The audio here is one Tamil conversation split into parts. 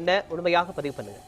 என்ன உண்மையாக பதிவு பண்ணுங்க.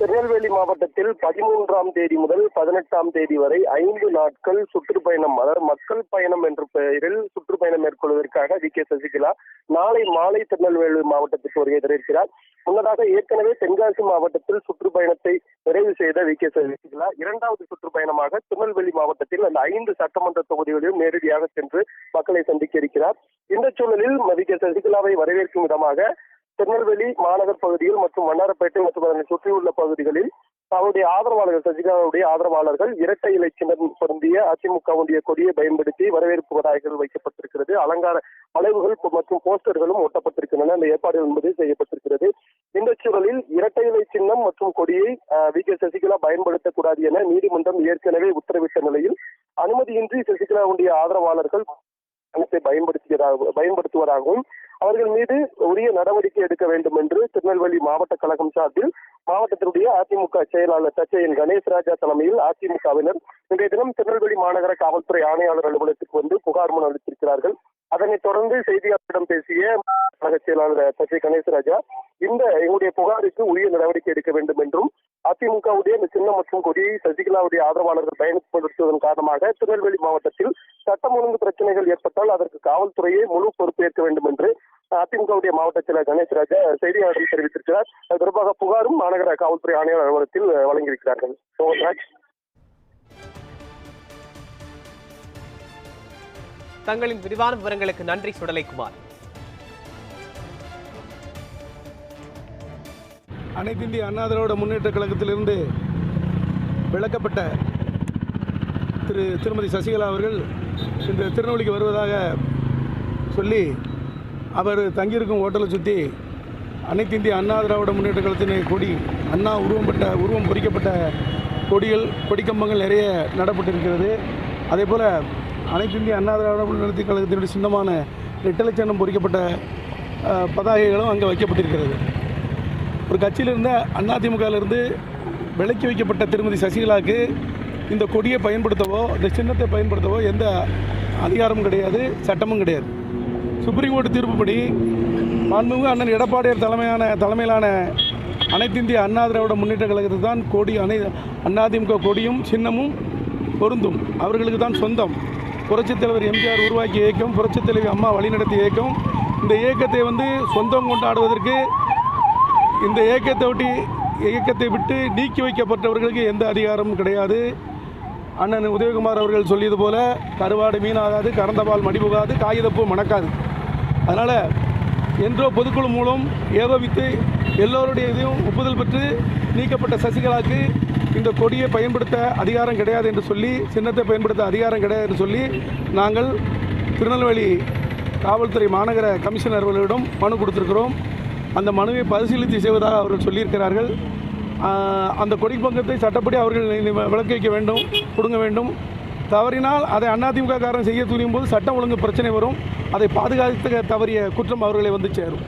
திருநெல்வேலி மாவட்டத்தில் பதிமூன்றாம் தேதி முதல் பதினெட்டாம் தேதி வரை ஐந்து நாட்கள் சுற்றுப்பயணம் அதாவது மக்கள் பயணம் என்ற பெயரில் சுற்றுப்பயணம் மேற்கொள்வதற்காக வி கே சசிகலா நாளை மாலை திருநெல்வேலி மாவட்டத்திற்கு வருகை தருகிறார். முன்னதாக ஏற்கனவே தென்காசி மாவட்டத்தில் சுற்றுப்பயணத்தை நிறைவு செய்த வி கே சசிகலா இரண்டாவது சுற்றுப்பயணமாக திருநெல்வேலி மாவட்டத்தில் அந்த ஐந்து சட்டமன்ற தொகுதிகளிலும் நேரடியாக சென்று மக்களை சந்திக்க இருக்கிறார். இந்த சூழலில் வி கே சசிகலாவை வரவேற்கும் விதமாக திருநெல்வேலி மாநகர் பகுதியில் மற்றும் வண்ணாரப்பேட்டை மற்றும் அதனை சுற்றியுள்ள பகுதிகளில் அவருடைய ஆதரவாளர்கள் சசிகலாவுடைய ஆதரவாளர்கள் இரட்டை இலை சின்னம் பொருந்திய அதிமுகவுடைய கொடியை பயன்படுத்தி வரவேற்பு பதாகைகள் வைக்கப்பட்டிருக்கிறது. அலங்கார வளைவுகள் மற்றும் போஸ்டர்களும் ஒட்டப்பட்டிருக்கின்றன. அந்த ஏற்பாடு என்பது செய்யப்பட்டிருக்கிறது. இந்த சூழலில் இரட்டை இலை சின்னம் மற்றும் கொடியை வி. கே. சசிகலா பயன்படுத்தக்கூடாது என நீதிமன்றம் ஏற்கனவே உத்தரவிட்ட நிலையில் அனுமதியின்றி சசிகலாவுடைய ஆதரவாளர்கள் பணத்தை பயன்படுத்தியதாக பயன்படுத்துவதாகவும் அவர்கள் மீது உரிய நடவடிக்கை எடுக்க வேண்டும் என்று திருநெல்வேலி மாவட்ட கழகம் சார்பில் மாவட்டத்தினுடைய அதிமுக செயலாளர் தச்சையன் கணேஷ் ராஜா தலைமையில் அதிமுகவினர் இன்றைய தினம் திருநெல்வேலி மாநகர காவல்துறை ஆணையாளர் அலுவலகத்துக்கு வந்து புகார் மனு அளித்திருக்கிறார்கள். அதனைத் தொடர்ந்து செய்தியாளர்களிடம் பேசிய கழக செயலாளர் தச்சை கணேஷ் ராஜா இந்த எங்களுடைய புகாருக்கு உரிய நடவடிக்கை எடுக்க வேண்டும் என்றும் அதிமுகவுடைய இந்த சின்னம் மற்றும் கொடி சசிகலாவுடைய ஆதரவாளர்கள் பயன்படுத்துவதன் காரணமாக திருநெல்வேலி மாவட்டத்தில் சட்டம் ஒழுங்கு பிரச்சனைகள் ஏற்பட்டால் அதற்கு காவல்துறையே முழு பொறுப்பேற்க வேண்டும் என்று அதிமுகவுடைய மாவட்ட செயலர் கணேஷ் ராஜா செய்தியாளரிடம் தெரிவித்திருக்கிறார். அது தொடர்பாக புகாரும் மாநகர காவல்துறை ஆணையர் அலுவலகத்தில் வழங்கியிருக்கிறார்கள். தங்களின் விரிவான விவரங்களுக்கு நன்றி சுடலைக்குமார். அனைத்து இந்திய அண்ணா திராவிட முன்னேற்ற கழகத்திலிருந்து விளக்கப்பட்ட திரு திருமதி சசிகலா அவர்கள் இன்று திருநெல்வேலிக்கு வருவதாக சொல்லி அவர் தங்கியிருக்கும் ஹோட்டலை சுற்றி அனைத்து இந்திய அண்ணா திராவிட முன்னேற்ற கழகத்தின் கொடி அண்ணா உருவம் பட்ட உருவம் பொறிக்கப்பட்ட கொடிகள் கொடிக்கம்பங்கள் நிறைய நடப்பட்டிருக்கிறது. அதே போல் அனைத்து இந்திய அண்ணா திராவிட முன்னேற்ற கழகத்தினுடைய சின்னமான ரெட்டலட்சணம் பொறிக்கப்பட்ட பதாகைகளும் அங்கே வைக்கப்பட்டிருக்கிறது. ஒரு கட்சியில் இருந்த அதிமுகவிலிருந்து விலக்கி வைக்கப்பட்ட திருமதி சசிகலாவுக்கு இந்த கொடியை பயன்படுத்தவோ இந்த சின்னத்தை பயன்படுத்தவோ எந்த அதிகாரமும் கிடையாது சட்டமும் கிடையாது. சுப்ரீம் கோர்ட் தீர்ப்புப்படி மாண்புமிகு அண்ணன் எடப்பாடியார் தலைமையான தலைமையிலான அனைத்து இந்திய அண்ணா திராவிட முன்னேற்ற கழகத்துக்கு தான் கொடி அனை அதிமுக கொடியும் சின்னமும் பொருந்தும். அவர்களுக்கு தான் சொந்தம். புரட்சித் தலைவர் எம்ஜிஆர் உருவாக்கிய இயக்கம் புரட்சித் தலைவி அம்மா வழிநடத்திய இயக்கம். இந்த இயக்கத்தை வந்து சொந்தம் கொண்டாடுவதற்கு இந்த இயக்கத்தை ஒட்டி இயக்கத்தை விட்டு நீக்கி வைக்கப்பட்டவர்களுக்கு எந்த அதிகாரமும் கிடையாது. அண்ணன் உதயகுமார் அவர்கள் சொல்லியது போல கருவாடு மீனாகாது கறந்தபால் மடிபுகாது காகிதப்பூ மணக்காது. அதனால் என்றோ பொதுக்குழு மூலம் ஏகோபித்து எல்லோருடைய இதையும் ஒப்புதல் பெற்று நீக்கப்பட்ட சசிகலாவுக்கு இந்த கொடியை பயன்படுத்த அதிகாரம் கிடையாது என்று சொல்லி சின்னத்தை பயன்படுத்த அதிகாரம் கிடையாது என்று சொல்லி நாங்கள் திருநெல்வேலி காவல்துறை மாநகர கமிஷனர் அவர்களிடம் மனு கொடுத்துருக்கிறோம். அந்த மனுவை பரிசீலித்து செய்வதாக அவர்கள் சொல்லியிருக்கிறார்கள். அந்த கொடிப்பங்கத்தை சட்டப்படி அவர்கள் விளக்கு வைக்க வேண்டும் கொடுங்க வேண்டும். தவறினால் அதை அதிமுக காரன் செய்ய துணியும் போது சட்டம் ஒழுங்கு பிரச்சனை வரும். அதை பாதுகாத்து தவறிய குற்றம் அவர்களை வந்து சேரும்.